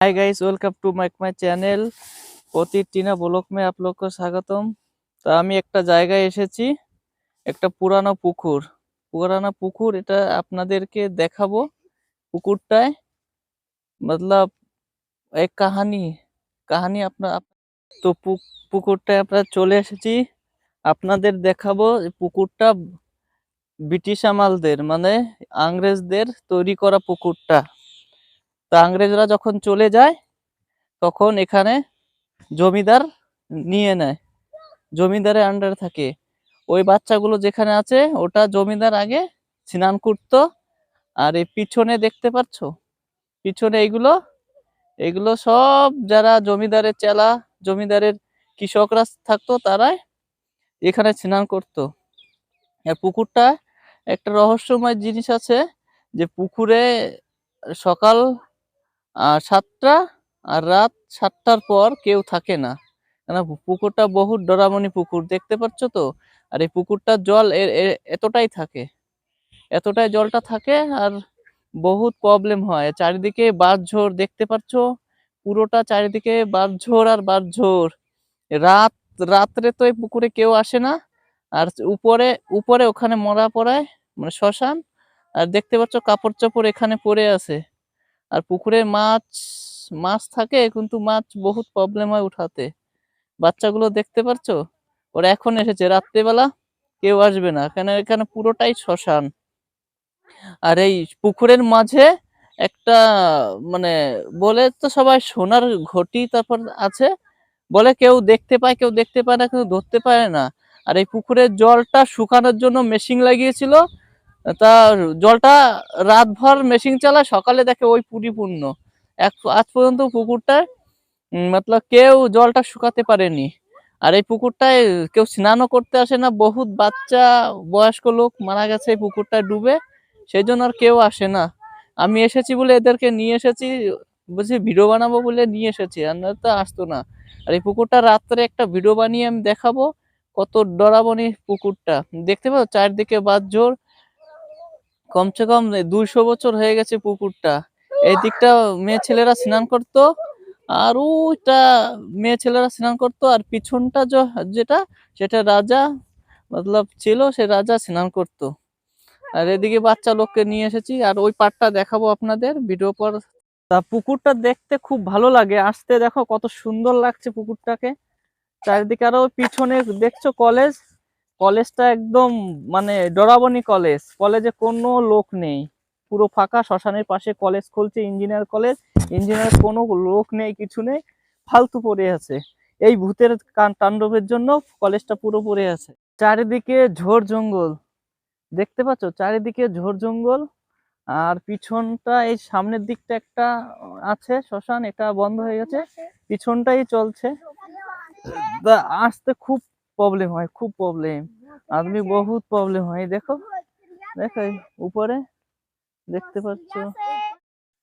hi guys welcome to my my channel প্রতি Tina block মে आप लोग को স্বাগতম তো আমি একটা জায়গায় এসেছি একটা পুরানো পুকুর পুরানো পুকুর এটা আপনাদেরকে দেখাবো পুকুরটায় মতলব এক কাহানি কাহানি আপনার তো পু- পুকুরটায় আমরা চলে এসেছি আপনাদের দেখাবো এই পুকুরটা ব্রিটিশ আমলদের মানে ইংরেজদের তৈরি করা পুকুরটা তা ইংরেজরা যখন চলে যায়, তখন এখানে জমিদার নিয়ে নেয়। জমিদারের আন্ডারে থাকে। ওই বাচ্চাগুলো যেখানে আছে, ওটা জমিদার আগে স্নান করতো। আর এই পিছনে দেখতে পাচ্ছ পিছনে এইগুলো এগুলো সব যারা জমিদারের চেলা, জমিদারের কৃষকরা থাকতো, তারাই এখানে স্নান করতো। আর পুকুরটা একটা রহস্যময় জিনিস আছে যে পুকুরে সকাল সাতটা আর রাত সাতটার পর কেউ থাকে না। কেন পুকুরটা বহু ডরামনি পুকুর, দেখতে পাচ্ছ তো? আর এই পুকুরটার জল এতটাই থাকে, এতটাই জলটা থাকে আর বহুত প্রবলেম হয়। চারিদিকে বাঁশঝোড় দেখতে পাচ্ছ? পুরোটা চারিদিকে বাঁশঝোড় আর বাঁশঝোড় রাত, রাত্রে তো এই পুকুরে কেউ আসে না। আর উপরে উপরে ওখানে মরা পড়ায় মানে শ্মশান, আর দেখতে পাচ্ছ কাপড় চোপড় এখানে পড়ে আছে। আর পুকুরে মাছ মাছ থাকে কিন্তু মাছ বহুত প্রবলেম হয় উঠাতে। বাচ্চাগুলো দেখতে পারছ? ওরা এখন এসেছে রাত্রেবেলা, কেউ আসবে না। কেন? এখানে পুরোটাই শ্মশান। আর এই পুকুরের মাঝে একটা মানে বলে তো সবাই সোনার ঘটি তারপর আছে। বলে কেউ দেখতে পায়, কেউ দেখতে পায় না, কেউ ধরতে পারে না। আর এই পুকুরের জলটা শুকানোর জন্য মেশিন লাগিয়েছিল। তা জলটা রাতভর মেশিন চালায়, সকালে দেখে ওই পরিপূর্ণ। এক আজ পর্যন্ত পুকুরটায় মতলব কেউ জলটা শুকাতে পারেনি। আর এই পুকুরটায় কেউ স্নানও করতে আসে না, বহুত বাচ্চা, বয়স্ক লোক মারা গেছে এই পুকুরটায় ডুবে সেই জন্য আর কেউ আসে না। আমি এসেছি বলে এদেরকে নিয়ে এসেছি, বলছি ভিডিও বানাবো বলে নিয়ে এসেছি, আর না তো আসতো না। আর এই পুকুরটা রাত্রে একটা ভিডিও বানিয়ে আমি দেখাবো, কত ডরাবনি পুকুরটা। দেখতে পাচ্ছ, চারদিকে বাঁধঝোড় কমসে কম দুইশো বছর হয়ে গেছে পুকুরটা। এই দিকটা মেয়ে ছেলেরা স্নান করতো, আর ওইটা মেয়ে ছেলেরা স্নান করতো, আর পিছনটা যেটা, সেটা রাজা মতলব ছিল, সে রাজা স্নান করতো। আর এদিকে বাচ্চা লোককে নিয়ে এসেছি, আর ওই পাটটা দেখাবো আপনাদের ভিডিও পর। তা পুকুরটা দেখতে খুব ভালো লাগে, আসতে দেখো কত সুন্দর লাগছে পুকুরটাকে। চারিদিকে আরও পিছনে দেখছ কলেজ কলেজটা একদম মানে ডরাবনি কলেজ। কলেজে কোনো লোক নেই। পুরো ফাঁকা, শ্মশানের পাশে কলেজ খুলছে, ইঞ্জিনিয়ার কলেজ। ইঞ্জিনিয়ার কোনো লোক নেই, কিছু নেই। ফালতু পড়ে আছে। এই ভূতের তাণ্ডবের জন্য কলেজটা পুরো পড়ে আছে। চারিদিকে ঝোর জঙ্গল। দেখতে পাচ্ছ? চারিদিকে ঝোর জঙ্গল। আর পিছনটা এই সামনের দিকটা একটা আছে, শ্মশান। এটা বন্ধ হয়ে গেছে। পিছনটাই চলছে। আসতে খুব প্রবলেম হয়, খুব প্রবলেম আদমি বহুত প্রবলেম হয়, দেখো দেখো, উপরে দেখতে পাচ্ছ।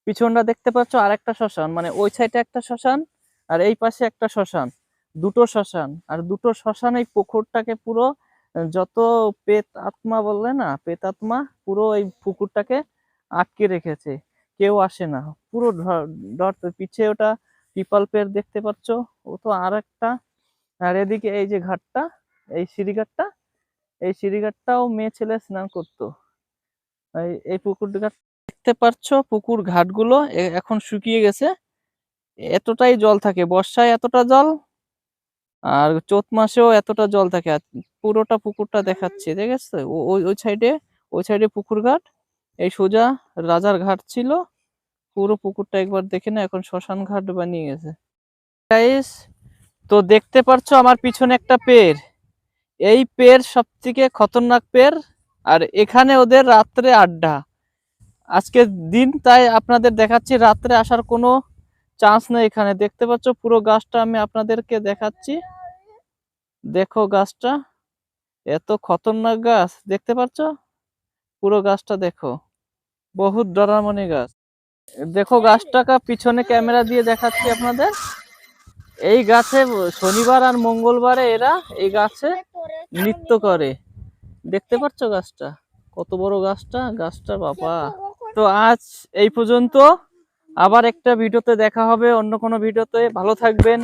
পিছনটা দেখতে পাচ্ছ আর একটা শ্মশান মানে ওই সাইডে একটা শ্মশান আর এই পাশে একটা শ্মশান, দুটো শ্মশান। আর দুটো শ্মশান এই পুকুরটাকে পুরো যত পেত আত্মা বললে না, পেত আত্মা পুরো এই পুকুরটাকে আটকে রেখেছে। কেউ আসে না, পুরো ধর পিছে ওটা পিপাল পেড় দেখতে পাচ্ছ, ও তো আর একটা আর এদিকে এই যে ঘাটটা, এই সিঁড়িঘাটটা, এই সিঁড়িঘাটটাও মেয়ে ছেলে স্নান করতো। এই পুকুর ঘাট দেখতে পাচ্ছ, পুকুর ঘাটগুলো এখন শুকিয়ে গেছে। এতটাই জল থাকে, বর্ষায় এতটা জল আর চোত মাসেও এতটা জল থাকে। আর পুরোটা পুকুরটা দেখাচ্ছে ঠিক আছে ওই ওই সাইডে ওই সাইডে পুকুর ঘাট, এই সোজা রাজার ঘাট ছিল। পুরো পুকুরটা একবার দেখে না এখন শ্মশান ঘাট বানিয়ে গেছে। তো দেখতে পারছ আমার পিছনে একটা পের। এই পের সব থেকে খতরনাক পের, আর এখানে ওদের রাত্রে আড্ডা। আজকে দিন তাই আপনাদের দেখাচ্ছি, রাত্রে আসার কোনো চান্স নেই এখানে। দেখতে পাচ্ছ পুরো গাছটা আমি আপনাদেরকে দেখাচ্ছি। দেখো গাছটা, এত খতরনাক গাছ, দেখতে পাচ্ছ? পুরো গাছটা দেখো, বহুত ডরামনি গাছ। দেখো গাছটাকে পিছনে ক্যামেরা দিয়ে দেখাচ্ছি আপনাদের। এই গাছে শনিবার আর মঙ্গলবারে এরা এই গাছে নৃত্য করে। দেখতে পাচ্ছ গাছটা? কত বড় গাছটা? গাছটা বাবা। তো আজ এই পর্যন্ত আবার একটা ভিডিওতে দেখা হবে, অন্য কোনো ভিডিওতে। ভালো থাকবেন।